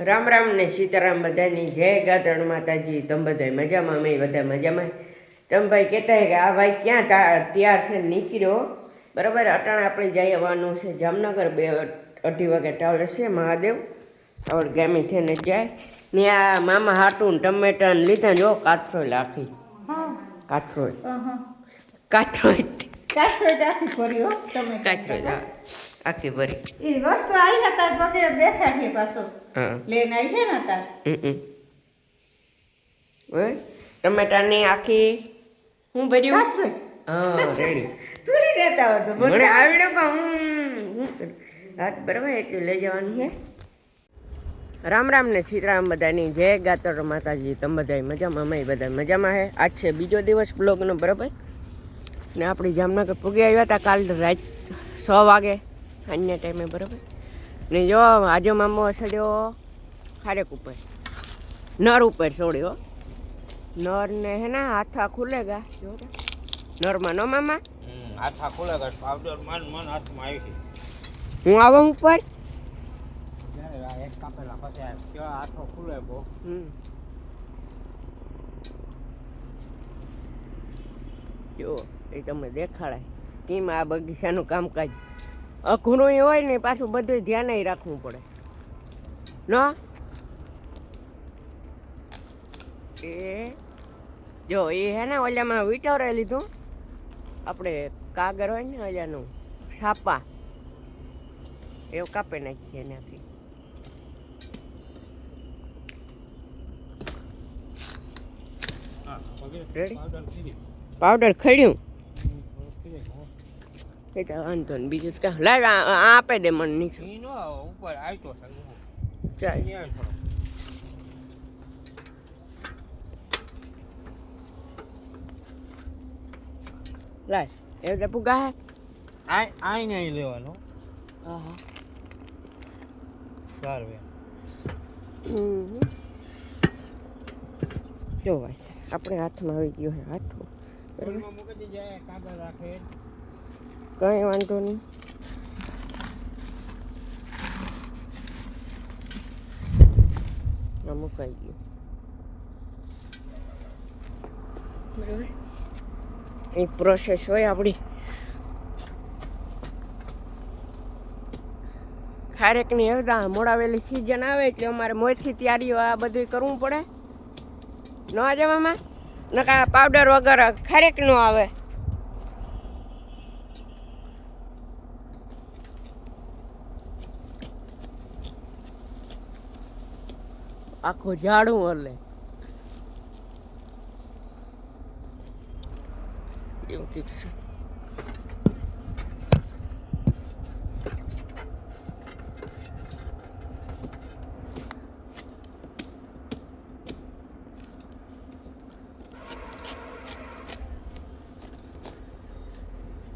રામ રામ ને સીતારામ બધાની જય ગાતણ માતાજી. તમે બધા મજામાં? અમે બધા મજામાં. તમે ભાઈ કહેતા કે આ ભાઈ ક્યાં તૈયાર થઈને નીકળ્યો? બરાબર અટાણે આપણે જઈ આવવાનું છે જામનગર. બે અઢી વાગે ટાવર છે મહાદેવ. ટાવર ગામે થઈને જાય. ને આ મામા હાટું ટમેટા ને લીધા જો કાથરોલ આખી કાથરોલ અહં. કાથરોલ આખી કાથરોલ. આખી ભરી. એ વસ્તુ આવી હતા પગે દેખાડશે પાછો. હા. લઈને આવી ને તાર. હમ ટમેટાની આખી હું ભર્યું? કાસરોટ હા રેડી. તુરી લેતા આવડતો મને આવડે પણ હું હું કરું? બરાબર એટલું લઈ જવાનું છે રામ રામ ને સીતારામ બધાની. જય ગાતર માતાજી. તમે બધા મજામાં? અમે બધા મજામાં છે આજ છે બીજો દિવસ બ્લોગનો બરાબર? ને આપણી જામનગર પૂગી આવ્યા હતા કાલ રાત છ વાગે. સાંજના ટાઈમે બરાબર? ને જો આજો મામો સડ્યો ખારેક ઉપર. નર ઉપર છોડ્યો નર ને હે ને હાથા ખુલેગા જો તો. નરમાં નો મામા? હમ, હાથા ખુલે ગયો પાવડર મન મન હાથમાં આવી ગઈ હું આવું ઉપર? જ્યારે આ એક કાપેલા પછી આ કેવા હાથો ખુલે બહુ હમ. જો એ તમે દેખાડાય. કેમ આ બગીચાનું કામકાજ? અઘરું હોય ને પાછું બધું ધ્યાન રાખવું પડે. ન? એ જો એ હે ને ઓલામાં વિટોરે લીધું. આપણે કાગર હોય ને ઓલાનું છાપા એવું કાપી નાખીએ એનાથી. પાવડર ખડ્યું. એ તો વાંધો ને બીજું કે લાવ આપે દે મને નીચે. ઉપર આવતો ચાલ. લાય. એ તો પુગા હે? આ આઈ નહીં લેવાનો. હા હા સારું. જો ભાઈ આપણે હાથમાં આવી ગયો હે હાથો. મૂકી દેજે, કાગળ રાખે. કંઈ વાંધો નહીં. મુકાઈ ગયું. બરાબર. એ પ્રોસેસ હોય આપણી ખારેકની હરદા મોડાવેલી સિઝન આવે એટલે અમારે મોરથી તૈયારીઓ આ બધું કરવું પડે. ન જવામાં? નકા પાવડર વગર ખારેક નો આવે. આખું ઝાડું હલે. એવું કંઈક છે.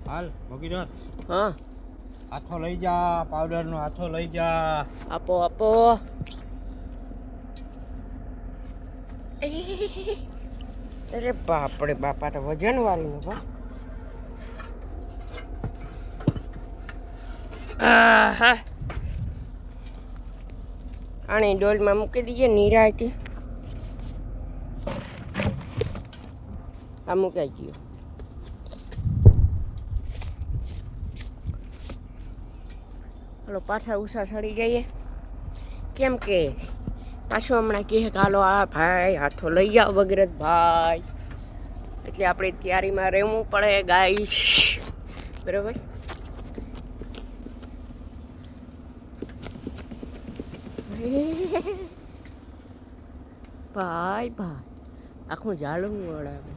હાલ દો હા. હાથો લઈ જા પાવડર નો હાથો લઈ જા. આપો આપો. અરે બાપડે બાપા તો વજન વાળી બા આહા. આની ડોલમાં મૂકી દઈએ નિરાયતી. આ મૂકાઈ ગયું. હલો પાછા ઉષા સડી જઈએ કેમ કે પાછું હમણાં કહે કે, હાલો, આ ભાઈ હાથો લઈ આવ વગેરે ભાઈ એટલે આપણે તૈયારીમાં રહેવું પડે ગાઈશ બરાબર? ભાઈ ભાઈ, આખું ઝાડું વળાવે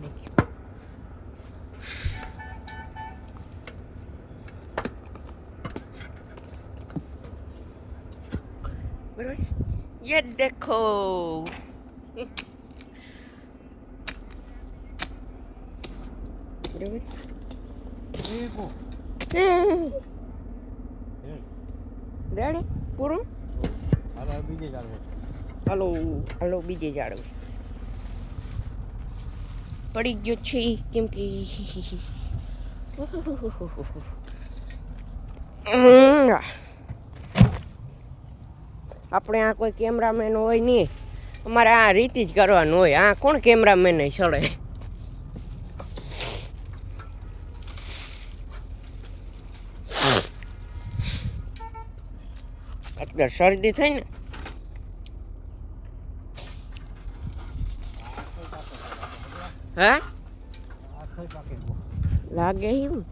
เย็นเด็กโคดูเด็กโคเด็ก પૂરું હાલો બીજે જાડવું હાલો હાલો બીજે જાડવું પડી ગયો છે કેમ કે ઓહો આપણે આ કોઈ કેમેરામેન હોય નહીં. અમારે આ રીતિ જ કરવાનું હોય. આ કોણ કેમેરામેન સડે અત્યારે શરદી થઈ ને. હે. લાગે એમ.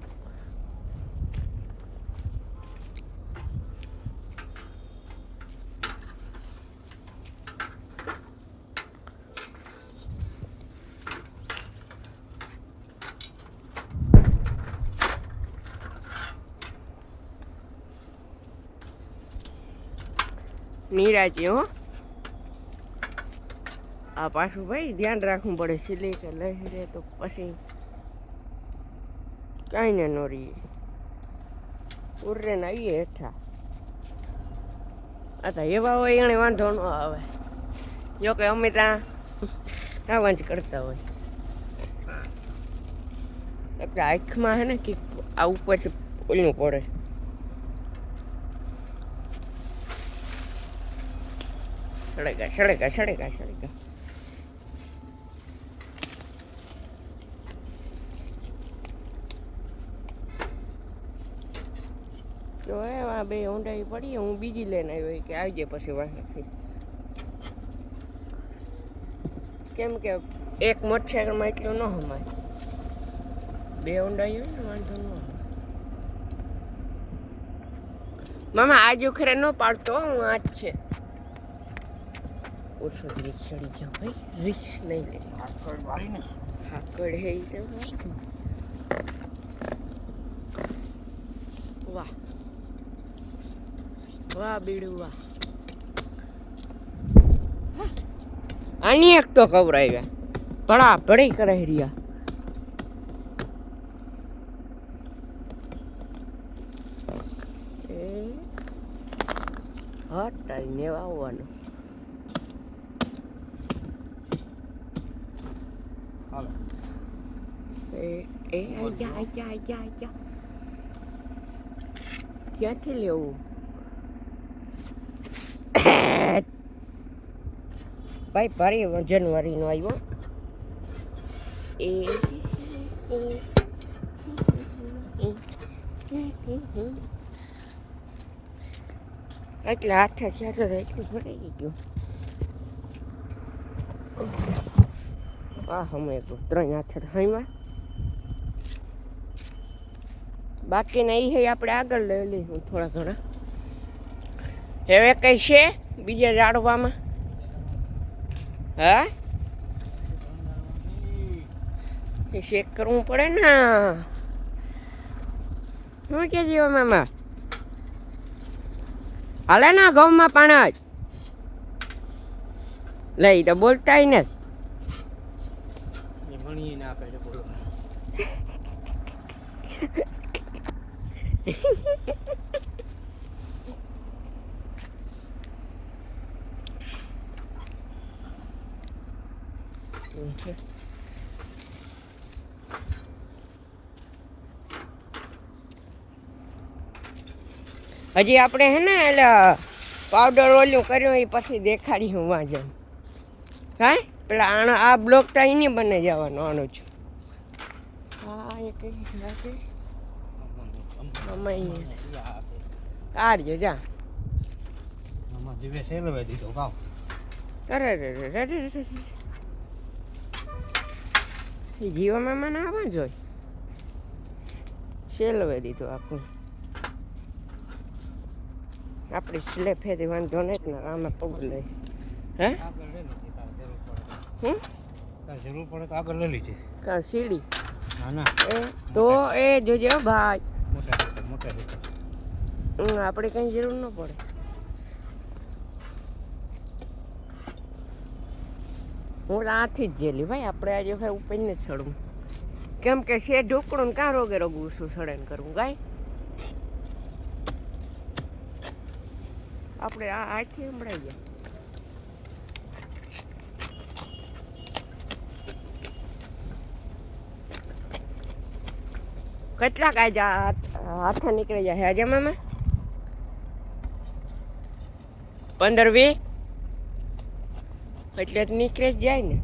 નિરાજી, હો. આ પાછું ભાઈ ધ્યાન રાખવું પડે સિલે કે લઈ રે તો પછી કાંઈ ને રહીએ ઉરરે ને આવીએ હેઠા. આ તો એવા હોય એને વાંધો ન આવે. જો કે અમે ત્યાં આવા જ કરતા હોય. એટલે આંખમાં હે ને, કે આ ઉપરથી ઓલું પડે. સળેગા સળેગા સળેગા સળેગા તો આ બે ઊંડાઈ પડી, હું બીજી લઈને આવ્યો કે આવજે પછી વાંથી કેમ કે એક મોટરસાયકલમાં એટલું ન હમાય. બે ઊંડાઈ હોય ને, વાંધો ન આવે. મામા, આજ ઉખરે ન પાડતો, હું આજ છે. ઓછો રીક્ષ ચડી ગયો ભાઈ રીક્ષ નહીં લે. હાકડ હે તો. વાહ. વાહ બીડું વાહ. આની એક તો કવરાઈ ગયા પડા પડી કરાઈ રહ્યા એ. હટાઈને આવવાનું એ આજા આજા આજા આજા ક્યાંથી લેવું ભાઈ ભારે નો આવ્યો એ એટલે હાથ થયા તો એટલું ભરાઈ ગયું આ તો ત્રણ હાથ હાઈમાં બાકીના એ આપણે આગળ લઈ લઈશું થોડા ઘણા. હવે કઈ છે બીજા જાડવામાં હા? એ ચેક કરવું પડે ને. શું કે જીવો મામા? હાલે ના ઘઉંમાં પાણા જ. લઈ તો બોલતાય ને. ભણીએ ના કરે બોલો હજી આપણે હે ને એટલે પાવડર ઓલું કર્યું એ પછી દેખાડી હું વાંચે હા? પેલા આણા આ બ્લોક તો અહીં બને જવાનો આનો છું. હા, એ કઈ આ રહ્યો જા જીવે જીવામાં મને આવવા જ હોય સેલવે દીધું આપણું આપણી સ્લેપ હેથી વાંધો નહીં જ ને આમાં પગ લઈ હે જરૂર પડે તો આગળ લઈ લીધી સીડી ના ના તો એ જોજે ભાઈ આપણે કઈ જરૂર ન પડે. હું આથી જ જેલી, ભાઈ, આપણે આજે ભાઈ ઉપર ને ચડવું. કેમ કે છે ઢોકળું ને કાં રોગે રોગવું શું સડે ને કરવું, ગાય. આપણે આ આથી સંભળાઈ ગયા. કેટલાક આજે હાથ- નીકળી જાય આજે મામા? પંદર વી? એટલે નીકળે જ જાય ને.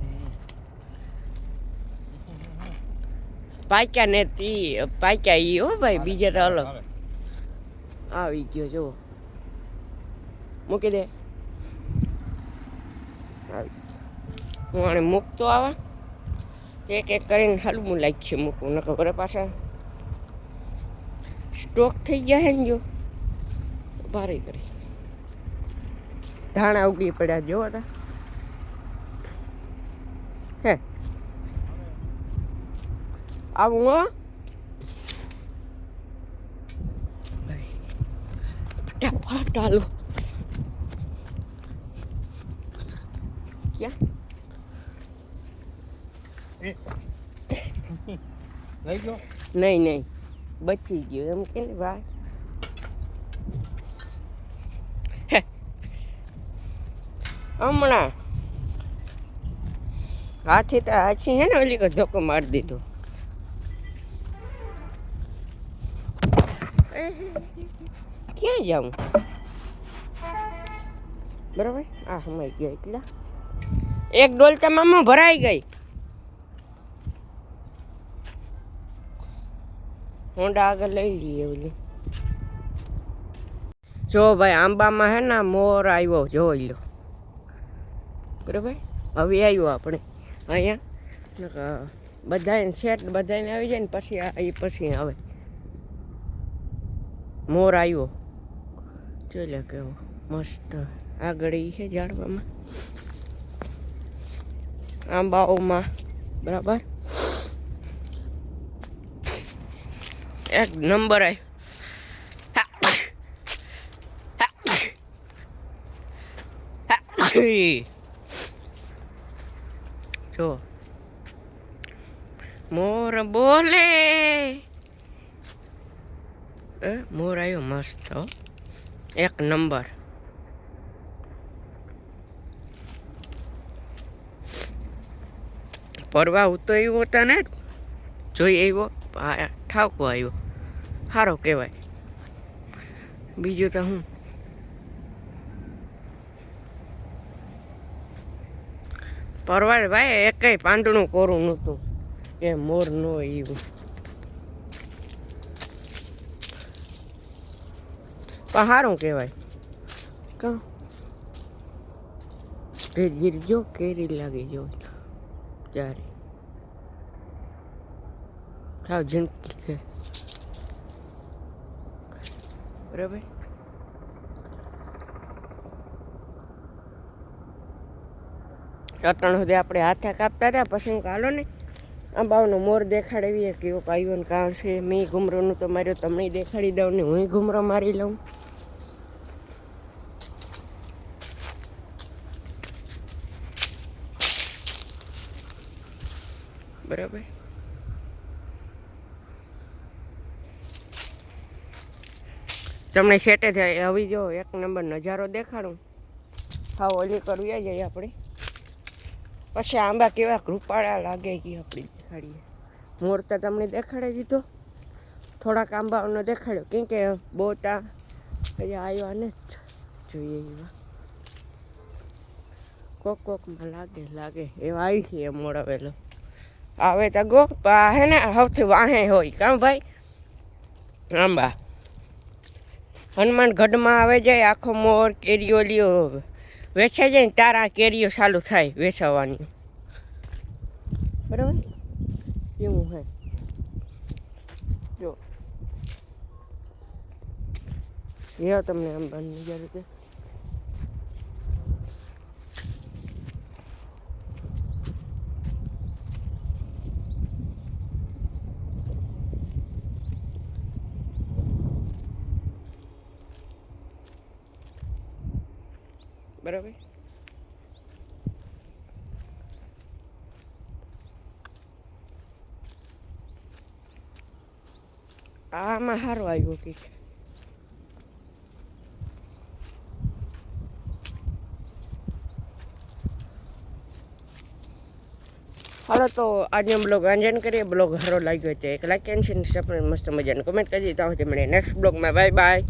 પાક્યા ને તી પાક્યા ઈ હો ભાઈ બીજા તો અલગ. આવી. ગયો જુઓ. મૂકી દે. હું આને મૂકતો આવા. એક એક કરીને હલવું લાગશે મૂકવું. ન ખબર પાછા સ્ટોક થઈ ગયા હે ને જો. ભારે કરી. ધાણા ઉગડી પડ્યા જો હતા હે. આવું હો. ફટાફટ હાલો ક્યાં? લઈ ગયો. નહીં નહીં. બચી ગયો એમ કે ને ભાઈ હમણાં હાથી તો હાથી હે ને ઓલી ધોકો મારી દીધો ક્યાં જાઉં બરાબર આ હમાઈ ગયો એટલા એક ડોલ મામા ભરાઈ ગઈ હોન્ડા આગળ લઈ લઈએ ઓલી. જો ભાઈ, આંબામાં હે ને મોર આવ્યો, જોઈ લો. બરાબર? હવે આવ્યો આપણે. અહીંયા. બધાને સેટ બધાને આવી જાય ને પછી એ પછી આવે. મોર આવ્યો. જોઈ લે કેવો મસ્ત આગળ ઈ છે ઝાડવામાં. આંબાઓમાં. બરાબર? એક નંબર આય. જો. મોર બોલે. એ, મોર આવ્યો મસ્ત એક નંબર. પરવા ઉતો આવ્યો હતા ને, જોઈ આવ્યો ઠાકો આવ્યો. સારો કહેવાય. બીજું તો હું? પરવા ભાઈ એકય પાંદડું કોરું નહોતું. કે મોર ન એવું પણ સારું કહેવાય. કા? રેજીર જો કેરી લાગી જો ત્યારે સાવ જિંદગી કે બરાબર? ચટણ સુધી આપણે હાથે કાપતા હતા, પછી હું કાલો ને આંબાઓનો મોર દેખાડવીએ. કેવો કાયો ને કાં છે, મેં ઘુમરોનું તો માર્યો, તમને દેખાડી દઉં ને હું ઘુમરો મારી લઉં. બરાબર? તમને સેટે થાય હવે જો એક નંબર નજારો દેખાડું. હા ઓલી કરવી જઈએ આપણે પછી આંબા કેવા કૃપાળા લાગે કે આપણી દેખાડીએ. મોર તો તમને દેખાડી દીધો. થોડાક આંબાઓનો દેખાડ્યો. કેમ કે બોટા હજી આવ્યા ને જોઈએ એવા કોક કોકમાં લાગે લાગે. એવા આવી છે મોડાવેલો આવે તો ગો હે ને સૌથી વાહે હોય. કામ ભાઈ? આંબા. હનુમાન ગઢમાં આવે જાય, આખો મોર, કેરીઓ લ્યો વેચાઈ જાય ને તારા કેરીઓ ચાલુ થાય વેચાવાની. બરાબર? એવું હે. જો. તમને આમ નજારો છે. બરાબર. આમાં સારું આવ્યું કંઈક હાલો તો આજે બ્લોગ આંજન કરીએ. બ્લોગ સારો લાગ્યો છે એક લાઈક એન્ડ સબસ્ક્રાઈબ મસ્ત મજાનું કમેન્ટ કરી દીધા હોય મળીએ નેક્સ્ટ બ્લોગમાં. Bye bye